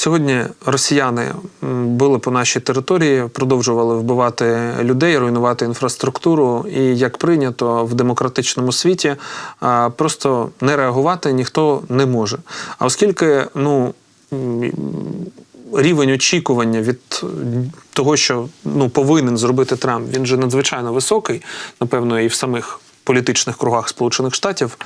Сьогодні росіяни били по нашій території, продовжували вбивати людей, руйнувати інфраструктуру. І як прийнято в демократичному світі, просто не реагувати ніхто не може. А оскільки ну. Рівень очікування від того, що ну повинен зробити Трамп, він же надзвичайно високий, напевно, і в самих політичних кругах Сполучених Штатів.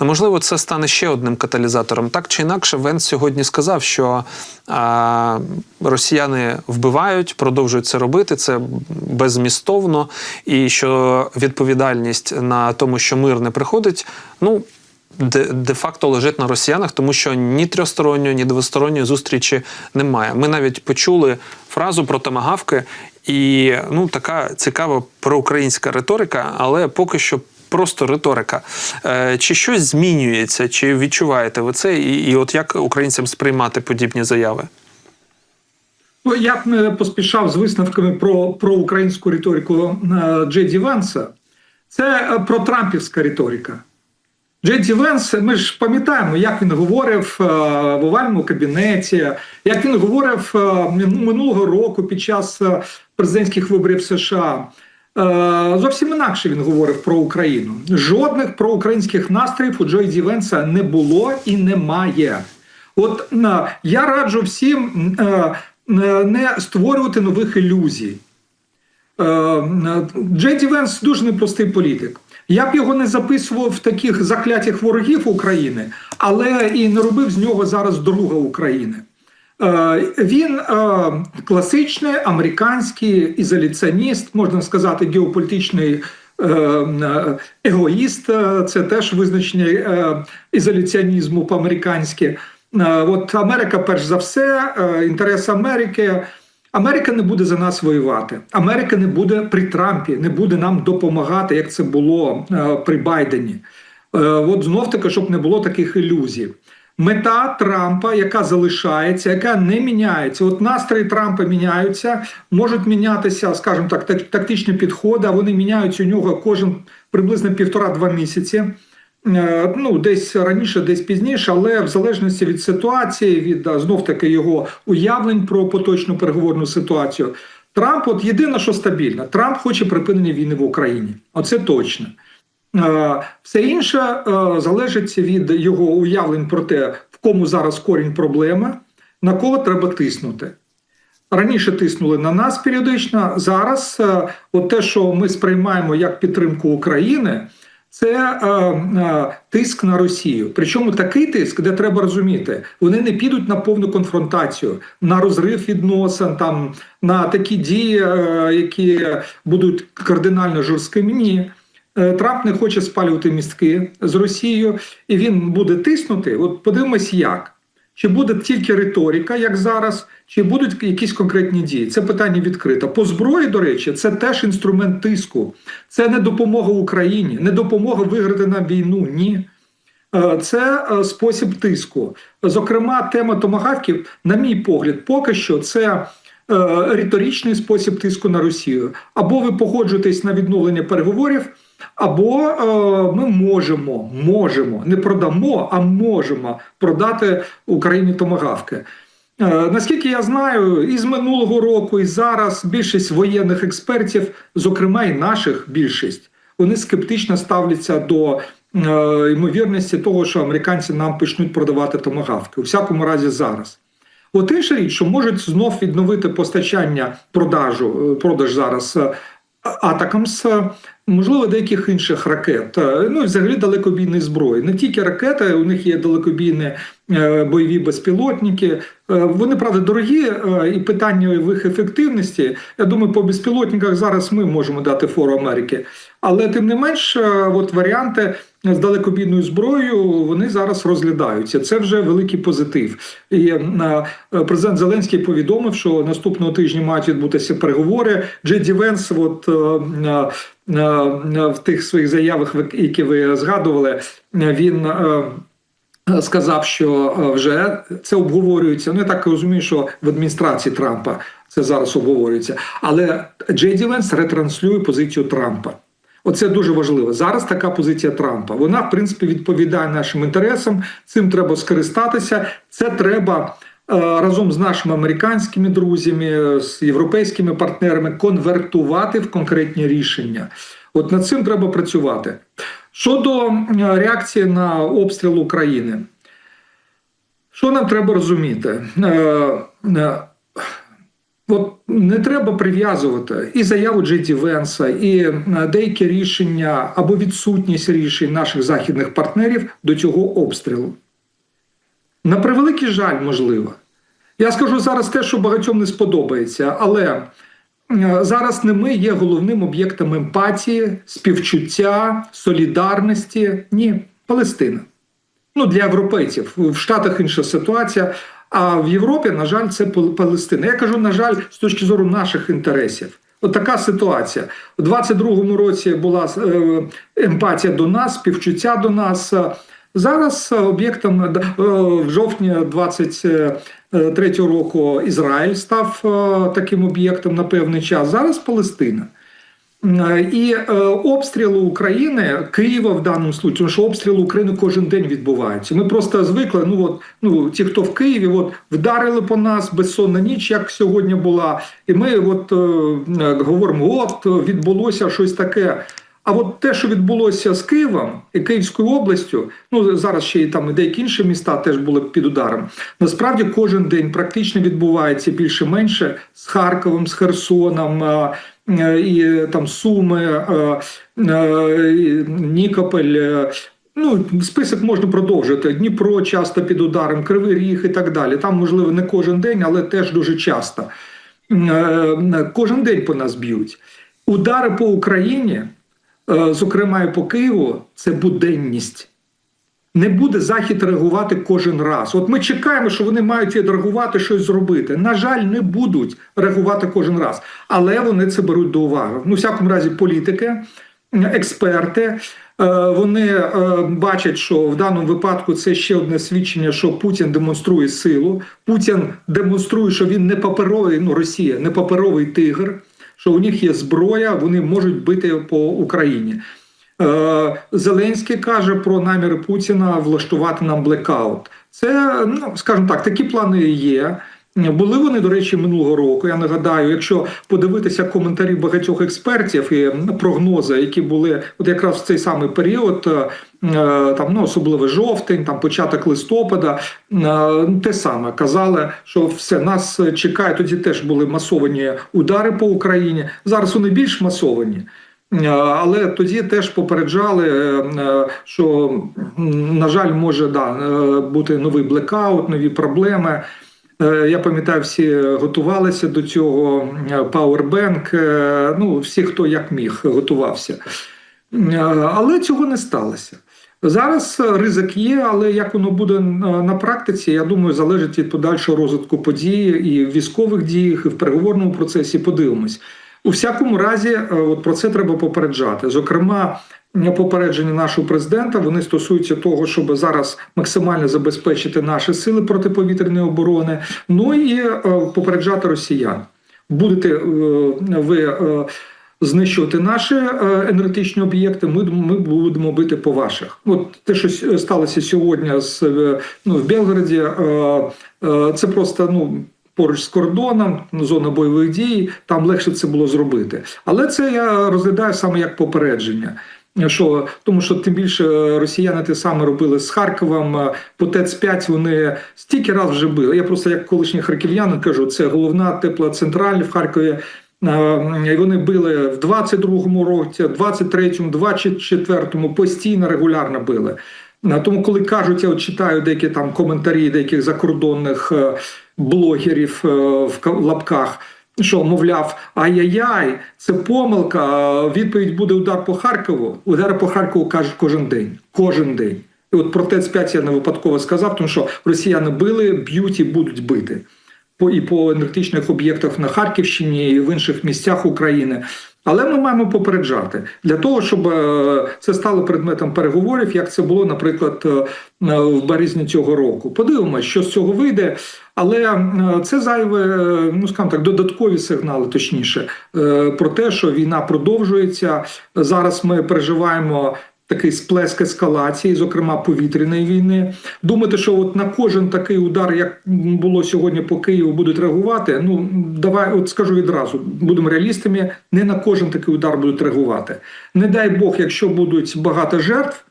Ну, можливо, це стане ще одним каталізатором. Так чи інакше, Венс сьогодні сказав, що а, росіяни вбивають, продовжують це робити. Це беззмістовно, і що відповідальність на тому, що мир не приходить, ну. Де, де-факто лежить на росіянах, тому що ні трьохсторонньої, ні двосторонньої зустрічі немає. Ми навіть почули фразу про томагавки, і ну така цікава проукраїнська риторика, але поки що просто риторика. Е, чи щось змінюється, чи відчуваєте ви це? І, і от як українцям сприймати подібні заяви? Ну, я б не поспішав з висновками про, про українську риторику е, Джеді Венса. Це е, про Трампівська риторика. Джеді Венс, ми ж пам'ятаємо, як він говорив в овальному кабінеті, як він говорив минулого року під час президентських виборів США. Е, Зовсім інакше він говорив про Україну. Жодних проукраїнських настроїв у Джейді Венса не було і немає. От е, я раджу всім е, не створювати нових ілюзій. Е, е, Джеді Венс дуже непростий політик. Я б його не записував в таких заклятих ворогів України, але і не робив з нього зараз друга України. Е, Він е, класичний американський ізоляціоніст, можна сказати, геополітичний е, егоїст. Це теж визначення ізоляціонізму по-американськи. От Америка, перш за все, інтерес Америки. Америка не буде за нас воювати. Америка не буде при Трампі, не буде нам допомагати, як це було при Байдені. От знов таки, щоб не було таких ілюзій. Мета Трампа, яка залишається, яка не міняється. От настрої Трампа міняються, можуть мінятися, скажімо так, так- тактичні підходи. а Вони міняються у нього кожен приблизно півтора-два місяці. Е, Ну, десь раніше, десь пізніше, але в залежності від ситуації, від знов таки його уявлень про поточну переговорну ситуацію. Трамп, от єдине, що стабільно, Трамп хоче припинення війни в Україні. Оце точно. Е, Все інше е, залежить від його уявлень про те, в кому зараз корінь проблеми, на кого треба тиснути. Раніше тиснули на нас періодично. Зараз, е, от те, що ми сприймаємо як підтримку України, це тиск на Росію. Причому такий тиск, де треба розуміти, вони не підуть на повну конфронтацію, на розрив відносин, там на такі дії, які будуть кардинально жорсткими. Ні. Е, Трамп не хоче спалювати містки з Росією, і він буде тиснути. От подивимось, як. Чи буде тільки риторика, як зараз, чи будуть якісь конкретні дії? Це питання відкрите. По зброї, до речі, це теж інструмент тиску. Це не допомога Україні, не допомога виграти на війну. Ні. Е, Це е, спосіб тиску. Зокрема, тема томагавків, на мій погляд, поки що це риторичний спосіб тиску на Росію. Або ви погоджуєтесь на відновлення переговорів, або е, ми можемо, можемо, не продамо, а можемо продати Україні томагавки. Е, Наскільки я знаю, і з минулого року, і зараз більшість воєнних експертів, зокрема і наших більшість, вони скептично ставляться до е, ймовірності того, що американці нам почнуть продавати томагавки. У всякому разі, зараз. От інша річ, що можуть знов відновити постачання продажу, е, продаж зараз е, Атакамс, е, можливо, деяких інших ракет. Е, Ну і взагалі далекобійної зброї. Не тільки ракети, у них є далекобійні е, бойові безпілотники. Вони правда дорогі, і питання в їх ефективності. Я думаю, по безпілотниках зараз ми можемо дати фору Америки. Але тим не менш, е, от варіанти з далекобійною зброєю вони зараз розглядаються. Це вже великий позитив. І е, президент Зеленський повідомив, що наступного тижня мають відбутися переговори. Джеді Венс, от е, в тих своїх заявах, які ви згадували, він. Сказав, що вже це обговорюється. Ну я так розумію, що в адміністрації Трампа це зараз обговорюється. Але Джей Ді Венс ретранслює позицію Трампа. Оце дуже важливо. Зараз така позиція Трампа. Вона, в принципі, відповідає нашим інтересам. Цим треба скористатися. Це треба разом з нашими американськими друзями, з європейськими партнерами конвертувати в конкретні рішення. От над цим треба працювати. Щодо е, реакції на обстріл України, що нам треба розуміти? От не треба прив'язувати і заяву Джеді Венса, і е, деякі рішення або відсутність рішень наших західних партнерів до цього обстрілу. На превеликий жаль, можливо. Я скажу зараз те, що багатьом не сподобається, але е, зараз не ми є головним об'єктом емпатії, співчуття, солідарності. Ні, Палестина. Ну, для європейців. В Штатах інша ситуація. А в Європі, на жаль, це Пал- Палестина. Я кажу, на жаль, з точки зору наших інтересів. От ситуація. У 22-му році була е, емпатія до нас, співчуття до нас. Зараз об'єктом е, в жовтні 23-го року Ізраїль став е, таким об'єктом на певний час. Зараз Палестина. Е, І е, обстріли України, Києва в даному случаї, тому що обстріли України кожен день відбуваються. Ми просто звикли. Ну от ну ті, хто в Києві, от вдарили по нас безсонна ніч, як сьогодні була. І ми от е, говоримо: от відбулося щось таке. А от те, що відбулося з Києвом і Київською областю, ну зараз ще й там і деякі інші міста теж були під ударом. Насправді кожен день практично відбувається більше-менше з Харковом, з Херсоном. Е, е, І там Суми, е, е, е, Ну, список можна продовжити. Дніпро часто під ударом, Кривий Ріг і так далі. Там, можливо, не кожен день, але теж дуже часто. Е, Кожен день по нас б'ють. Удари по Україні, е, зокрема і по Києву, це буденність. Не буде Захід реагувати кожен раз. От ми чекаємо, що вони мають відреагувати щось зробити. На жаль, не будуть реагувати кожен раз, але вони це беруть до уваги. Ну, всякому разі, політики, експерти. е, Вони е, бачать, що в даному випадку це ще одне свідчення, що Путін демонструє силу. Путін демонструє, що він не паперовий, ну Росія, не паперовий тигр, що у них є зброя, вони можуть бити по Україні. Е, Зеленський каже про наміри Путіна влаштувати нам блекаут. Це, ну скажімо так, такі плани є. Були вони, до речі, минулого року. Я нагадаю, якщо подивитися коментарі багатьох експертів і прогнози, які були от якраз в цей самий період, е, там ну особливо жовтень, там початок листопада, е, те саме казали, що все нас чекає. Тоді теж були масовані удари по Україні. Зараз вони більш масовані. Е, Але тоді теж попереджали, е, е, що на жаль, може да, бути новий блекаут, нові проблеми. Я пам'ятаю, всі готувалися до цього. Пауербенк, ну всі, хто як міг, готувався. Але цього не сталося. Зараз ризик є, але як воно буде на практиці, я думаю, залежить від подальшого розвитку подій і в військових діях, і в переговорному процесі. Подивимось. У всякому разі, е, от про це треба попереджати. Зокрема, попередження нашого президента вони стосуються того, щоб зараз максимально забезпечити наші сили протиповітряної оборони. Ну і е, попереджати росіян. Будете е, ви знищувати наші енергетичні об'єкти, ми, ми будемо бити по ваших. От те, що сталося сьогодні з ну, в Белгороді, це просто ну. Поруч з кордоном, зона бойових дій, там легше це було зробити. Але це я розглядаю саме як попередження. Що тому, що тим більше е, росіяни те саме робили з Харковом. е, По ТЕЦ-5 вони стільки раз вже били. Я просто як колишній харків'янин кажу, це головна теплоцентраль в Харкові. Е, І вони били в 22-му році, 23-му, 24-му постійно регулярно били. Тому, коли кажуть, я от читаю деякі там коментарі деяких закордонних е, блогерів е, в ка- лапках, що мовляв, ай-яй-яй, це помилка. Відповідь буде удар по Харкову. Удар по Харкову кажуть кожен день. Кожен день. І от про ТЕЦ-5 я не випадково сказав, тому що росіяни били, б'ють і будуть бити по і по енергетичних об'єктах на Харківщині, і в інших місцях України. Але ми маємо попереджати для того, щоб е, це стало предметом переговорів, як це було, наприклад, е, е, в березні цього року. Подивимося, що з цього вийде. Але це зайве, ну скажімо так, додаткові сигнали, точніше, про те, що війна продовжується. Зараз ми переживаємо такий сплеск ескалації, зокрема повітряної війни. Думати, що от на кожен такий удар, як було сьогодні по Києву, будуть реагувати. Ну давай, от скажу відразу, будемо реалістами. Не на кожен такий удар будуть реагувати. Не дай Бог, якщо будуть багато жертв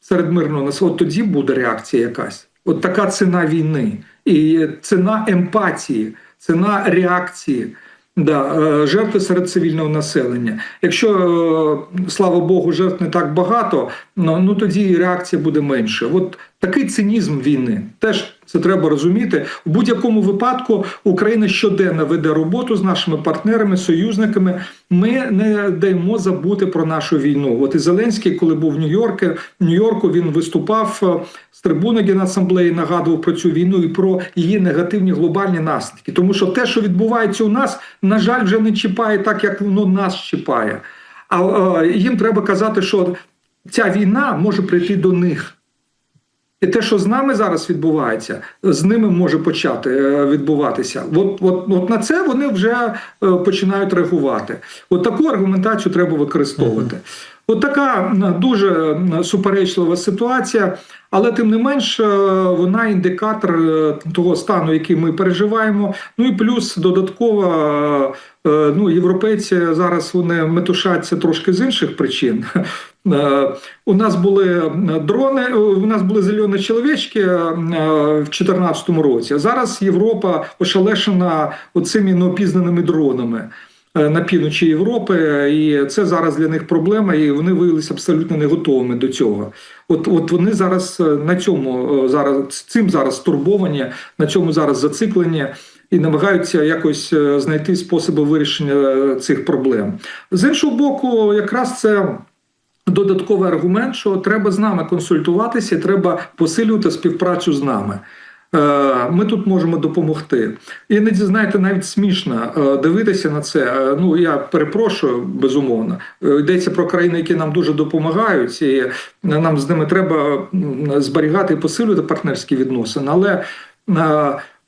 серед мирного населення, тоді буде реакція якась. От така ціна війни і ціна емпатії, ціна реакції. Да, е, жертви серед цивільного населення. Якщо, е, слава Богу, жертв не так багато, ну, ну тоді і реакція буде менше. От такий цинізм війни. Теж це треба розуміти. У будь-якому випадку Україна щоденно веде роботу з нашими партнерами, союзниками. Ми не даємо забути про нашу війну. От і Зеленський, коли був в Нью-Йорку, Нью-Йорку він виступав е, з трибуни Генасамблеї, нагадував про цю війну і про її негативні глобальні наслідки. Тому що те, що відбувається у нас, на жаль, вже не чіпає так, як воно нас чіпає. А е, їм треба казати, що ця війна може прийти до них. І те, що з нами зараз відбувається, з ними може почати е, відбуватися. От, от, от на це вони вже е, починають реагувати. От таку аргументацію треба використовувати. От така дуже суперечлива ситуація, але тим не менш е, вона індикатор того стану, який ми переживаємо. Ну і плюс додатково ну, європейці зараз вони метушаться трошки з інших причин. Е, У нас були дрони, е, у нас були зелені чоловічки е, в 2014 році. А зараз Європа ошелешена оцими неопізнаними дронами е, на півночі Європи, і це зараз для них проблема, і вони виявилися абсолютно не готовими до цього. От, от вони зараз е, на цьому е, зараз цим зараз стурбовані, на цьому зараз зациклені. І намагаються якось е, знайти способи вирішення е, цих проблем. З іншого боку, якраз це додатковий аргумент, що треба з нами консультуватися, і треба посилювати співпрацю з нами. Е, Ми тут можемо допомогти. Іноді, знаєте, навіть смішно е, дивитися на це. Е, Ну я перепрошую, безумовно. Йдеться про країни, які нам дуже допомагають, і нам з ними треба зберігати і посилювати партнерські відносини. Але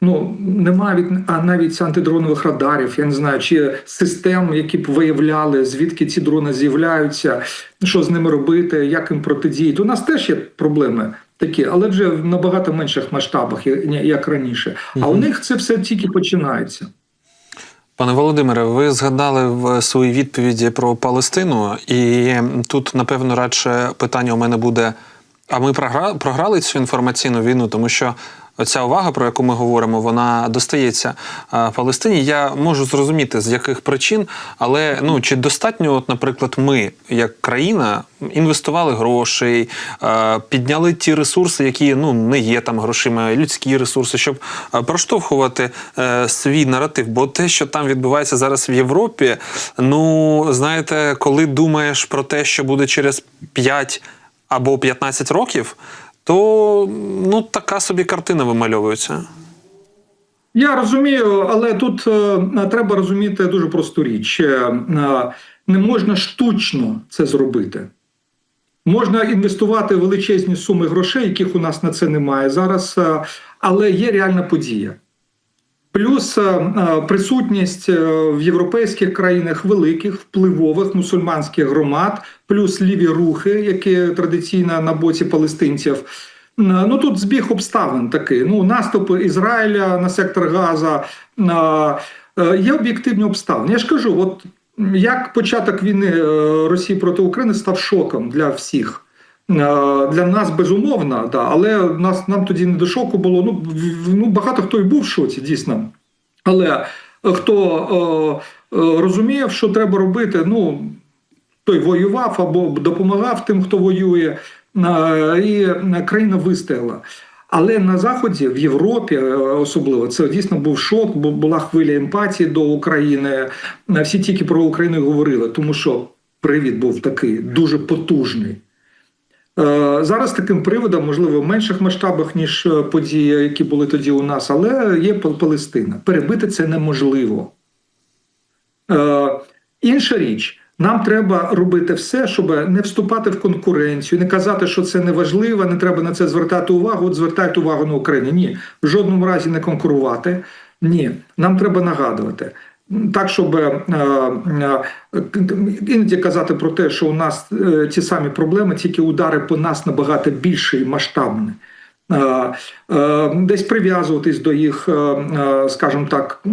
Ну немає від а навіть антидронових радарів. Я не знаю, чи систем, які б виявляли, звідки ці дрони з'являються, що з ними робити, як їм протидіяти. У нас теж є проблеми такі, але вже в набагато менших масштабах, як раніше. А у них це все тільки починається. Пане Володимире, ви згадали в своїй відповіді про Палестину, і тут, напевно, радше питання у мене буде: а ми програли цю інформаційну війну, тому що. Оця увага, про яку ми говоримо, вона достається Палестині. Я можу зрозуміти, з яких причин, але ну чи достатньо, от, наприклад, ми, як країна, інвестували грошей, підняли ті ресурси, які ну не є там грошима, людські ресурси, щоб проштовхувати е, свій наратив. Бо те, що там відбувається зараз в Європі, ну знаєте, коли думаєш про те, що буде через 5 або 15 років то ну така собі картина вимальовується. Я розумію, але тут е, треба розуміти дуже просту річ: Е, не можна штучно це зробити. Можна інвестувати величезні суми грошей, яких у нас на це немає зараз, е, але є реальна подія. Плюс е, е, присутність е, в європейських країнах великих впливових мусульманських громад, плюс ліві рухи, які традиційно на боці палестинців. Ну тут збіг обставин такий. Ну, наступ Ізраїля на сектор Газа є об'єктивні обставини. Я ж кажу, от як початок війни Росії проти України став шоком для всіх. Для нас безумовно, да, але нас нам тоді не до шоку було. Ну ну багато хто і був в шоці, дійсно. Але хто е, е, розумів, що треба робити, ну той воював або допомагав тим, хто воює, е, і країна вистояла. Але на заході, в Європі, особливо це дійсно був шок, бо була хвиля емпатії до України. Всі тільки про Україну говорили, тому що привід був такий дуже потужний. Зараз таким приводом, можливо, в менших масштабах, ніж події, які були тоді у нас, але є Палестина. Перебити це неможливо. Інша річ, нам треба робити все, щоб не вступати в конкуренцію, не казати, що це не важливо, не треба на це звертати увагу. От звертайте увагу на Україну. Ні, в жодному разі не конкурувати. Ні, нам треба нагадувати. Так, щоб е, е, іноді казати про те, що у нас е, ті самі проблеми, тільки удари по нас набагато більші і масштабні. Десь прив'язуватись до їх, скажімо так,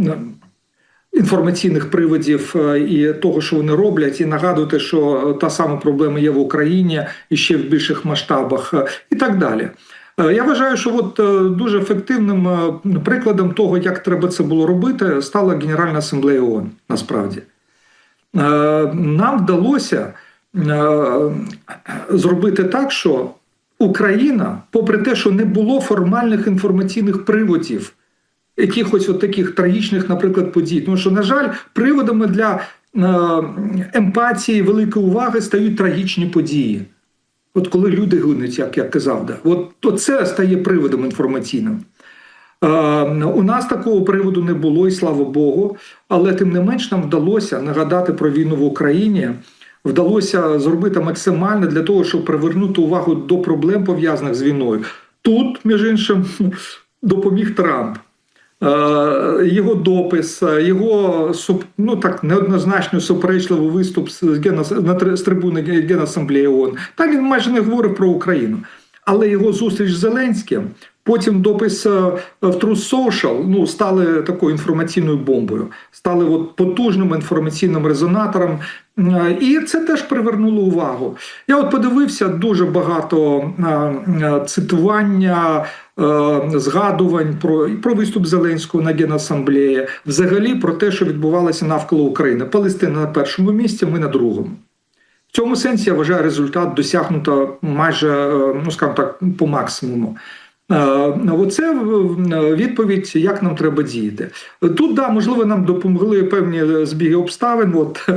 інформаційних приводів і того, що вони роблять, і нагадувати, що та сама проблема є в Україні і ще в більших масштабах, і так далі. Е, Я вважаю, що от е, дуже ефективним е, прикладом того, як треба це було робити, стала Генеральна асамблея ООН, насправді. Нам вдалося зробити так, що Україна, попри те, що не було формальних інформаційних приводів, якихось от таких трагічних, наприклад, подій. Тому що, на жаль, приводами для емпатії, великої уваги стають трагічні події. От коли люди гинуть, як я казав, да. от, от це стає приводом інформаційним. Е, у нас такого приводу не було, і слава Богу. Але тим не менш нам вдалося нагадати про війну в Україні. Вдалося зробити максимально для того, щоб привернути увагу до проблем пов'язаних з війною. Тут, між іншим, допоміг Трамп. Е, Його допис, е, його ну так неоднозначно суперечливий виступ з з трибуни Генасамблеї ООН. Там він майже не говорив про Україну. Але його зустріч з Зеленським, потім допис е, в Truth Social, ну, стали такою інформаційною бомбою, стали от потужним інформаційним резонатором. І це теж привернуло увагу. Я от подивився дуже багато цитування, згадувань про, про виступ Зеленського на Генасамблеї, взагалі про те, що відбувалося навколо України. Палестина на першому місці, ми на другому. В цьому сенсі я вважаю результат досягнуто майже, е, ну скажімо так, по максимуму. Е, Оце е, відповідь, як нам треба діяти. Тут, да, можливо, нам допомогли певні збіги обставин, от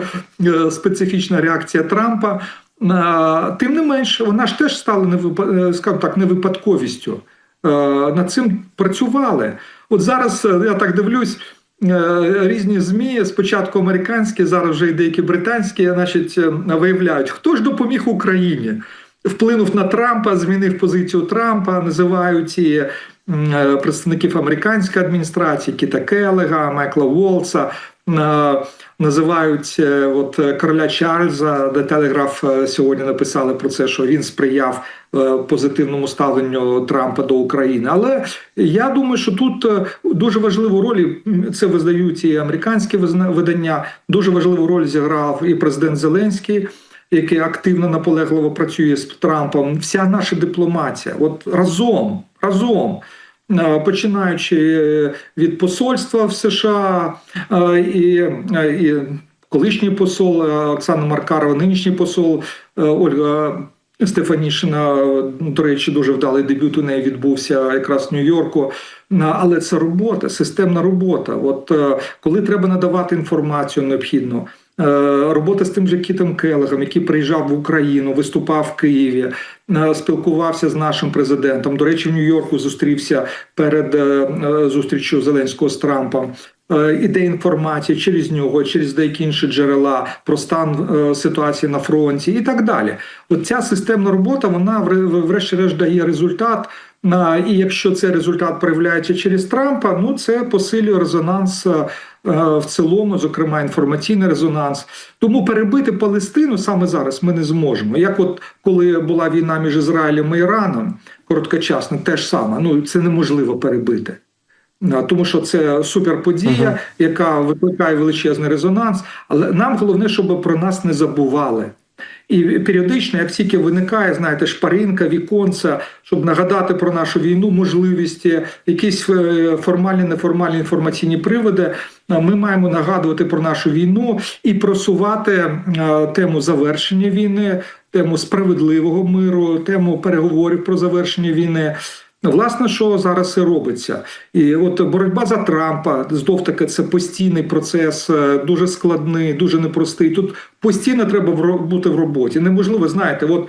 е, специфічна реакція Трампа. Е, Тим не менш, вона ж теж стала е, не випадковістю. Е, Над цим працювали. От зараз е, я так дивлюсь. е, Різні змі, спочатку американські, зараз вже і деякі британські, значить, виявляють, хто ж допоміг Україні, вплинув на Трампа, змінив позицію Трампа, називають і представників американської адміністрації, Кіта Келега, Майкла Волца. Називають е, от е, короля Чарльза, де Телеграф сьогодні написали про це, що він сприяв е, позитивному ставленню Трампа до України. Але я думаю, що тут дуже важливу роль це визнають і американські видання. Дуже важливу роль зіграв і президент Зеленський. Який активно наполегливо працює з Трампом, вся наша дипломатія, от разом, разом, починаючи від посольства в США е, і, е, і колишній посол е, Оксана Маркарова, нинішній посол е, Ольга Стефанішина, е, до речі, дуже вдалий дебют у неї відбувся якраз в Нью-Йорку. Але це робота, системна робота. От е, коли треба надавати інформацію необхідну. Е, Робота з тим же Кітом Келегом, який приїжджав в Україну, виступав в Києві, е, спілкувався з нашим президентом. До речі, в Нью-Йорку зустрівся перед е, зустрічю Зеленського з Трампом. Іде інформація через нього, через деякі інші джерела про стан ситуації на фронті і так далі. От ця системна робота, вона вре- врешті-решт дає результат. І якщо цей результат проявляється через Трампа, ну це посилює резонанс е, в цілому, зокрема інформаційний резонанс. Тому перебити Палестину саме зараз ми не зможемо. Як от коли була війна між Ізраїлем і Іраном, короткочасно, теж саме. Ну це неможливо перебити. Тому що це суперподія, Мгм. яка викликає величезний резонанс. Але нам головне, щоб про нас не забували. І періодично, як тільки виникає, знаєте, шпаринка, віконця, щоб нагадати про нашу війну, можливості, якісь е, формальні, неформальні інформаційні приводи, е, ми маємо нагадувати про нашу війну і просувати е, тему завершення війни, тему справедливого миру, тему переговорів про завершення війни. Власне, що зараз і робиться, і от боротьба за Трампа знов таки це постійний процес, е, дуже складний, дуже непростий. Тут постійно треба бути в роботі. Неможливо, знаєте, от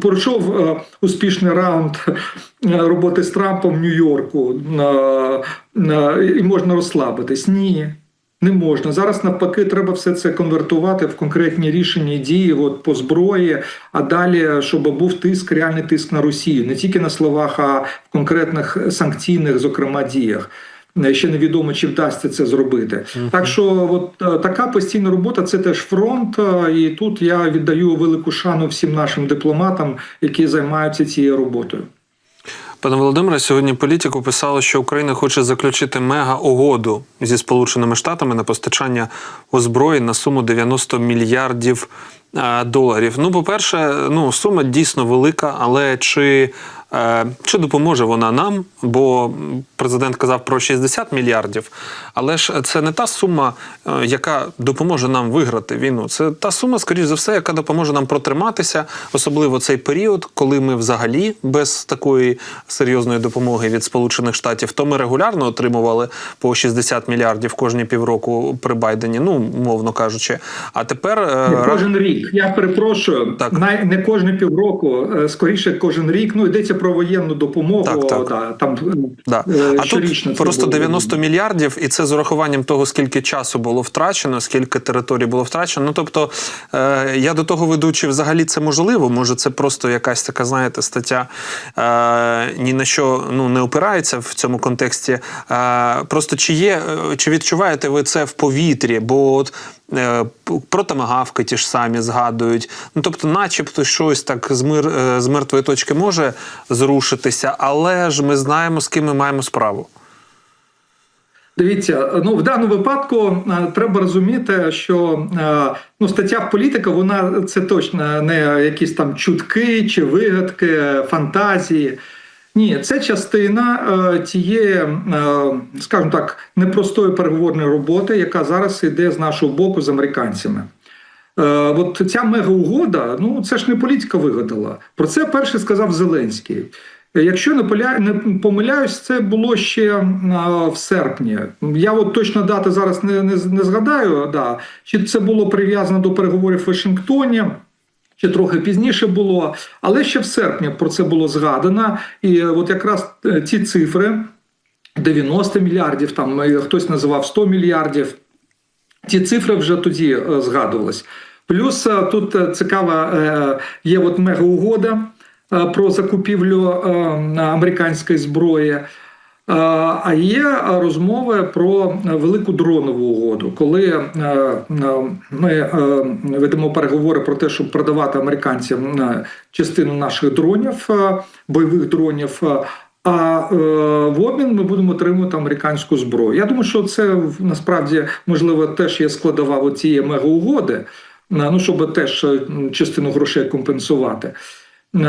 пройшов е, успішний раунд е, роботи з Трампом в Нью-Йорку і можна розслабитись. Ні. Не можна зараз навпаки, треба все це конвертувати в конкретні рішення і дії от, по зброї, а далі, щоб був тиск, реальний тиск на Росію, не тільки на словах, а в конкретних санкційних, зокрема, діях. Ще невідомо, чи вдасться це зробити. Так що, от е, така постійна робота це теж фронт. е, І тут я віддаю велику шану всім нашим дипломатам, які займаються цією роботою. Пане Володимире, сьогодні політику писало, що Україна хоче заключити мега-угоду зі Сполученими Штатами на постачання озброєнь на суму 90 мільярдів е, доларів. Ну, по-перше, ну сума дійсно велика, але чи, чи допоможе вона нам? Бо президент казав про 60 мільярдів, але ж це не та сума, е, яка допоможе нам виграти війну. Це та сума, скоріш за все, яка допоможе нам протриматися, особливо цей період, коли ми взагалі без такої серйозної допомоги від Сполучених Штатів, то ми регулярно отримували по 60 мільярдів кожні півроку при Байдені, ну мовно кажучи. А тепер е, Не кожен рік. Я перепрошую, Так. не кожне півроку, е, скоріше кожен рік. Ну йдеться про воєнну допомогу. Так, так. Да, там Да. е, А тут це просто було. 90 мільярдів, і це з урахуванням того, скільки часу було втрачено, скільки територій було втрачено. Ну тобто е, я до того веду, чи взагалі це можливо. Може, це просто якась така, знаєте, стаття е, ні на що ну не опирається в цьому контексті. Е, просто чи є, е, чи відчуваєте ви це в повітрі? Бо от е, про тамагавки ті ж самі згадують. Ну тобто, начебто, щось так з мир е, з мертвої точки може зрушитися, але ж ми знаємо, з ким ми маємо справу. Дивіться, ну в даному випадку е, треба розуміти, що е, ну стаття політика, вона це точно не якісь там чутки чи вигадки, фантазії. Ні, це частина е, тієї, е, скажімо так, непростої переговорної роботи, яка зараз йде з нашого боку з американцями. Е, от ця мегаугода, ну це ж не політика вигадала. Про це перше сказав Зеленський. Якщо не не помиляюсь, це було ще е, в серпні. Я от точно дати зараз не, не, не згадаю, да. чи це було прив'язано до переговорів в Вашингтоні. Чи трохи пізніше було, але ще в серпні про це було згадано. І е, от якраз е, ці цифри 90 мільярдів, там е, хтось називав 100 мільярдів. Ці цифри вже тоді згадувались. Плюс тут цікава є от мегаугода е, про закупівлю американської зброї. А є розмови про велику дронову угоду, коли е, е, ми е, ведемо переговори про те, щоб продавати американцям частину наших дронів, бойових дронів. А в обмін ми будемо отримувати американську зброю. Я думаю, що це насправді можливо теж є складова цієї мегаугоди, е, ну щоб теж частину грошей компенсувати. Е,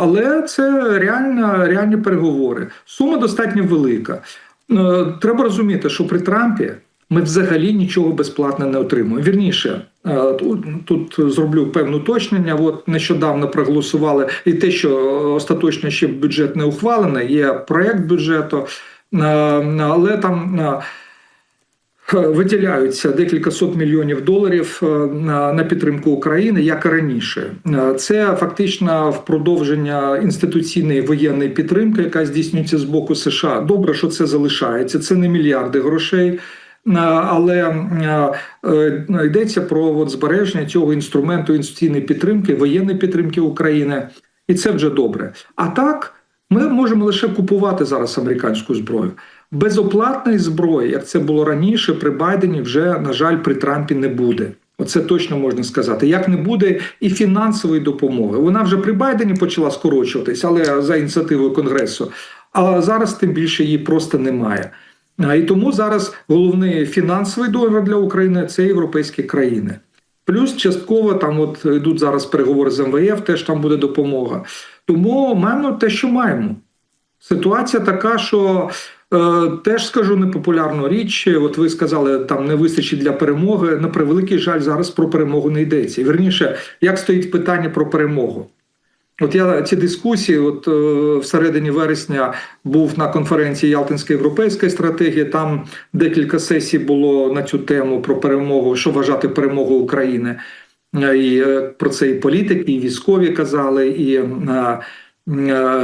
Але це реально, реальні переговори. Сума достатньо велика. Е, Треба розуміти, що при Трампі ми взагалі нічого безплатно не отримуємо. Вірніше, е, тут, зроблю певне уточнення. От нещодавно проголосували і те, що остаточно ще бюджет не ухвалений, є проект бюджету, але там. Виділяються декілька сот мільйонів доларів е, на підтримку України, як і раніше. Е, Це фактично в продовження інституційної воєнної підтримки, яка здійснюється з боку США. Добре, що це залишається. Це не мільярди грошей. е, Але йдеться про от збереження цього інструменту інституційної підтримки, воєнної підтримки України, і це вже добре. А так ми можемо лише купувати зараз американську зброю. Безоплатної зброї, як це було раніше, при Байдені вже, на жаль, при Трампі не буде. Оце точно можна сказати. Як не буде і фінансової допомоги. Вона вже при Байдені почала скорочуватись, але за ініціативою Конгресу. А зараз тим більше її просто немає. І тому зараз головний фінансовий донор для України це європейські країни. Плюс частково там от йдуть зараз переговори з МВФ, теж там буде допомога. Тому маємо те, що маємо. Ситуація така, що теж скажу непопулярну річ. От ви сказали, там не вистачить для перемоги. На превеликий жаль, зараз про перемогу не йдеться. Вірніше, як стоїть питання про перемогу? От я ці дискусії, от е, в середині вересня був на конференції Ялтинська європейська стратегія. Там декілька сесій було на цю тему про перемогу, що вважати перемогою України. Е, І е, про це і політики, і військові казали, і е, е,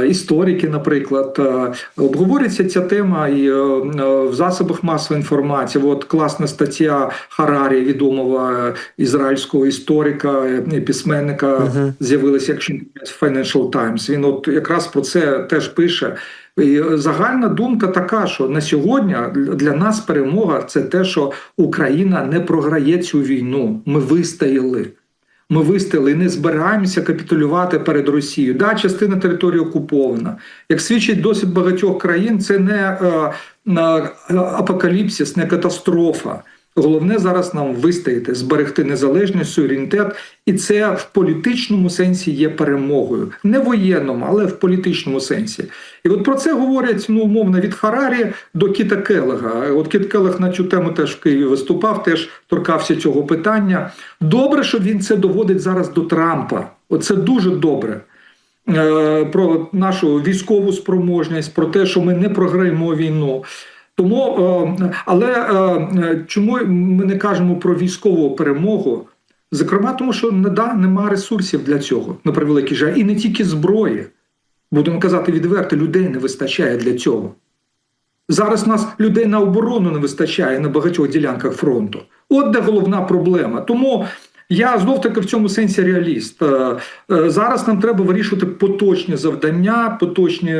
історики, наприклад, е, обговорюється ця тема і е, е, в засобах масової інформації. От класна стаття Харарі, відомого е, ізраїльського історика е, письменника, з'явилася якщо не помиляюсь, в Financial Times. Він от якраз про це теж пише. І загальна думка така, що на сьогодні для нас перемога це те, що Україна не програє цю війну. Ми вистояли. Ми вистояли і не збираємося капітулювати перед Росією. Да, частина території окупована. Як свідчить досвід багатьох країн, це не е, е, апокаліпсис, не катастрофа. Головне зараз нам вистояти, зберегти незалежність, суверенітет, і це в політичному сенсі є перемогою, не воєнному, але в політичному сенсі. І от про це говорять ну умовно від Харарі до Кіта Келега. От Кіт Келег на цю тему теж в Києві виступав, теж торкався цього питання. Добре, що він це доводить зараз до Трампа. Оце дуже добре. Е, Про нашу військову спроможність, про те, що ми не програємо війну. Тому, е, але е, чому ми не кажемо про військову перемогу? Зокрема, тому що да, нема ресурсів для цього, на превеликий жаль, і не тільки зброї. Будемо казати відверто, людей не вистачає для цього. Зараз нас людей на оборону не вистачає на багатьох ділянках фронту. От де головна проблема. Тому я знов таки в цьому сенсі реаліст. Е, Зараз нам треба вирішувати поточні завдання, поточні,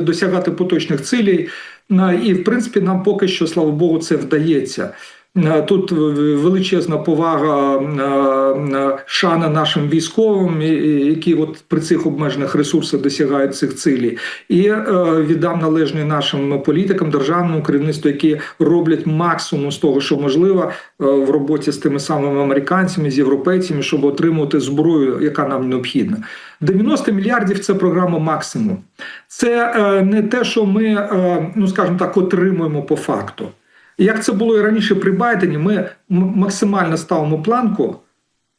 досягати поточних цілей. Е, І, в принципі, нам поки що, слава Богу, це вдається. Е, Тут величезна повага, е, е, шана нашим військовим, які от при цих обмежених ресурсах досягають цих цілей. І віддам належне нашим політикам, державному керівництву, які роблять максимум з того, що можливо, в роботі з тими самими американцями, з європейцями, щоб отримувати зброю, яка нам необхідна. 90 мільярдів це програма максимум. Це не те, що ми, ну скажімо так, отримуємо по факту. Як це було і раніше при Байдені, ми максимально ставимо планку,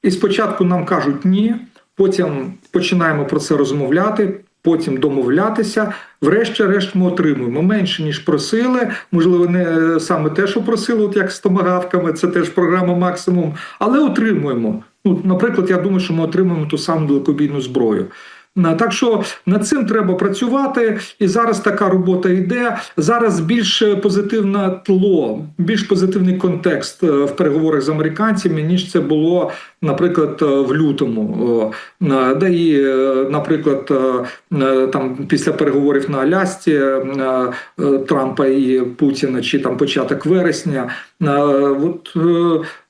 і спочатку нам кажуть ні, потім починаємо про це розмовляти, потім домовлятися. Врешті-решт ми отримуємо менше, ніж просили. Можливо, не е, саме те, що просили, от як з томагавками, це теж програма максимум, але отримуємо. Ну, наприклад, я думаю, що ми отримуємо ту саму далекобійну зброю. На- Так що над цим треба працювати, і зараз така робота йде. Зараз більш позитивне тло, більш позитивний контекст е, в переговорах з американцями, ніж це було, наприклад, е, в лютому. Де і, е, наприклад, е, е, там після переговорів на Алясці е, е, Трампа і Путіна, чи там початок вересня. е, От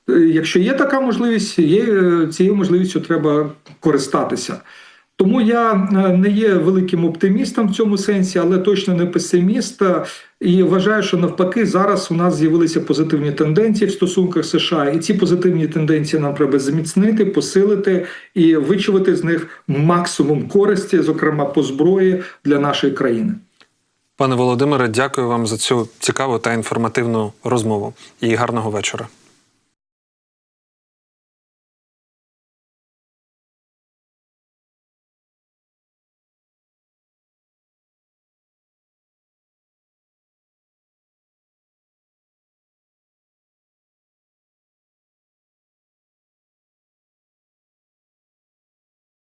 е, якщо є така можливість, є е, цією можливістю треба користатися. Тому я е, не є великим оптимістом в цьому сенсі, але точно не песиміст. Е, І вважаю, що навпаки, зараз у нас з'явилися позитивні тенденції в стосунках США, і ці позитивні тенденції нам треба зміцнити, посилити і вичувати з них максимум користі, зокрема по зброї для нашої країни. Пане Володимире, дякую вам за цю цікаву та інформативну розмову і гарного вечора.